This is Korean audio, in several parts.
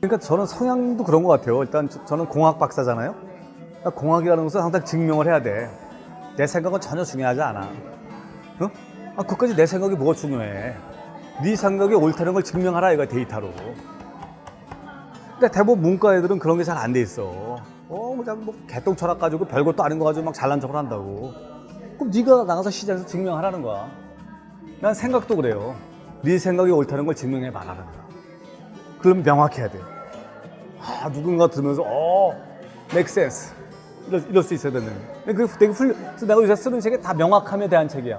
그러니까 저는 성향도 그런 것 같아요. 일단 저- 저는 공학 박사잖아요. 그러니까 공학이라는 것은 항상 증명을 해야 돼. 내 생각은 전혀 중요하지 않아. 어? 아, 그까지 내 생각이 뭐가 중요해? 네 생각이 옳다는 걸 증명하라 이거 데이터로. 근데 대부분 문과 애들은 그런 게 잘 안 돼 있어. 어, 그냥 뭐 개똥 철학 가지고 별것도 아닌 거 가지고 막 잘난 척을 한다고. 그럼 네가 나가서 시장에서 증명하라는 거야. 난 생각도 그래요. 네 생각이 옳다는 걸 증명해 말하는 거야. 그럼 명확해야 돼. 아, 누군가 들으면서, 어, sense. 이럴, 이럴 수 있어야 되는. 근데 그게 되게 훌, 그래서 내가 요새 쓰는 책이 다 명확함에 대한 책이야.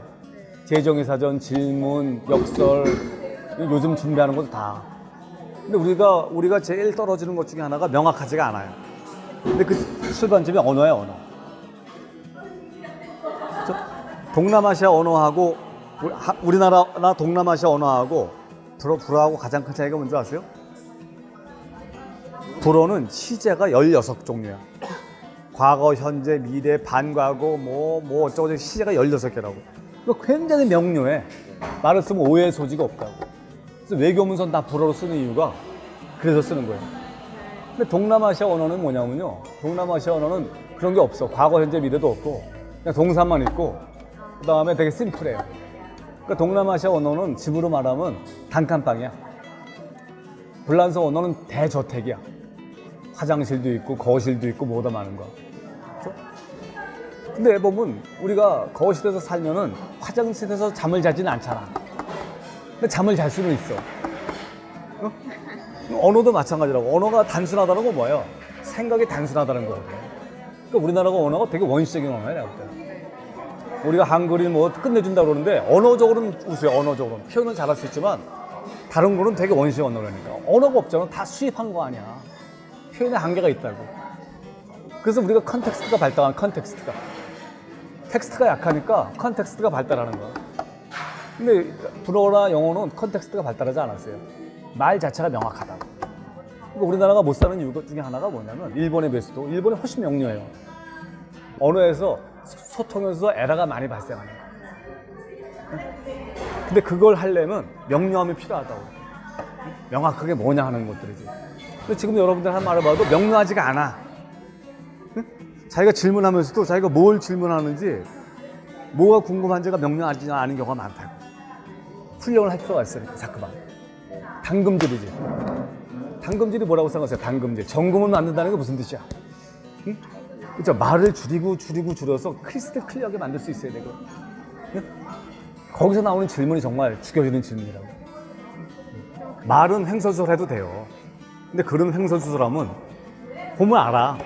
재정의 사전, 질문, 역설, 요즘 준비하는 것도 다. 근데 우리가, 우리가 제일 떨어지는 것 중에 하나가 명확하지가 않아요. 근데 그 출발점이 언어야, 언어. 저 동남아시아 언어하고 우리- 하- 우리나라나 동남아시아 언어하고 불어, 불어하고 가장 큰 차이가 뭔지 아세요? 불어는 시제가 16종류야. 과거, 현재, 미래, 반과거, 뭐, 뭐 어쩌고 시제가 16개라고. 이거 굉장히 명료해. 말을 쓰면 오해의 소지가 없다고. 그래서 외교문서는 다 불어로 쓰는 이유가 그래서 쓰는 거예요. 근데 동남아시아 언어는 뭐냐면요. 동남아시아 언어는 그런 게 없어. 과거, 현재, 미래도 없고 그냥 동사만 있고 그 다음에 되게 심플해요. 그러니까 동남아시아 언어는 집으로 말하면 단칸방이야. 불란서 언어는 대저택이야. 화장실도 있고 거실도 있고 뭐다 많은 거. 그렇죠? 근데 보면 우리가 거실에서 살면은 화장실에서 잠을 자지는 않잖아. 근데 잠을 잘 수는 있어. 어? 언어도 마찬가지라고. 언어가 단순하다는 건 뭐예요? 생각이 단순하다는 거거든. 그러니까 우리나라가 언어가 되게 원시적인 언어야, 내가 볼 때. 우리가 한글이 뭐 끝내준다 그러는데 언어적으로는 우수해, 언어적으로는. 표현은 잘할 수 있지만 다른 거는 되게 원시적 언어라니까. 언어가 없잖아. 다 수입한 거 아니야. 표현에 한계가 있다고. 그래서 우리가 컨텍스트가 발달한 컨텍스트가. 텍스트가 약하니까 컨텍스트가 발달하는 거야. 근데 불어나 영어는 컨텍스트가 발달하지 않았어요. 말 자체가 명확하다고. 그러니까 우리나라가 못 사는 이유 중에 하나가 뭐냐면 일본에 비해서도 일본이 훨씬 명료해요. 언어에서 소통에서 에러가 많이 발생하는 거야. 근데 그걸 하려면 명료함이 필요하다고. 명확하게 뭐냐 하는 것들이지. 근데 지금 여러분들 한 말을 봐도 명료하지가 않아. 응? 자기가 질문하면서도 자기가 뭘 질문하는지 뭐가 궁금한지가 명료하지 않은 경우가 많다고. 훈련을 할 필요가 있으니까 자꾸만. 당금질이지. 당금질이 뭐라고 생각하세요? 당금질. 정금을 만든다는 게 무슨 뜻이야? 응? 그죠? 말을 줄이고 줄이고 줄여서 크리스탈 클리어하게 만들 수 있어야 되고. 응? 거기서 나오는 질문이 정말 죽여주는 질문이라고. 말은 횡설수설 해도 돼요. 근데 그런 횡설수설하면 보면 알아.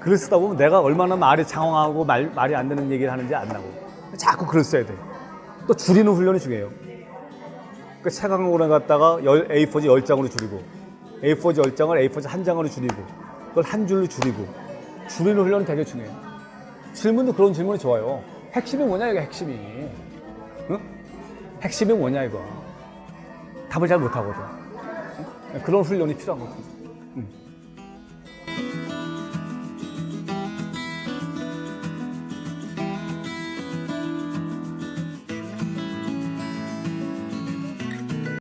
글을 쓰다 보면 내가 얼마나 말이 장황하고 말, 말이 안 되는 얘기를 하는지 안다고. 자꾸 글을 써야 돼. 또 줄이는 훈련이 중요해요. 그 책 한 권을 갖다가 열- A4지 10장으로 줄이고 A4지 10장을 A4지 한 장으로 줄이고 그걸 한 줄로 줄이고 줄이는 훈련이 되게 중요해요. 질문도 그런 질문이 좋아요. 핵심이 뭐냐 이거 핵심이. 응? 핵심이 뭐냐 이거. 답을 잘 못하거든. 응? 그런 훈련이 필요한 거죠. 응.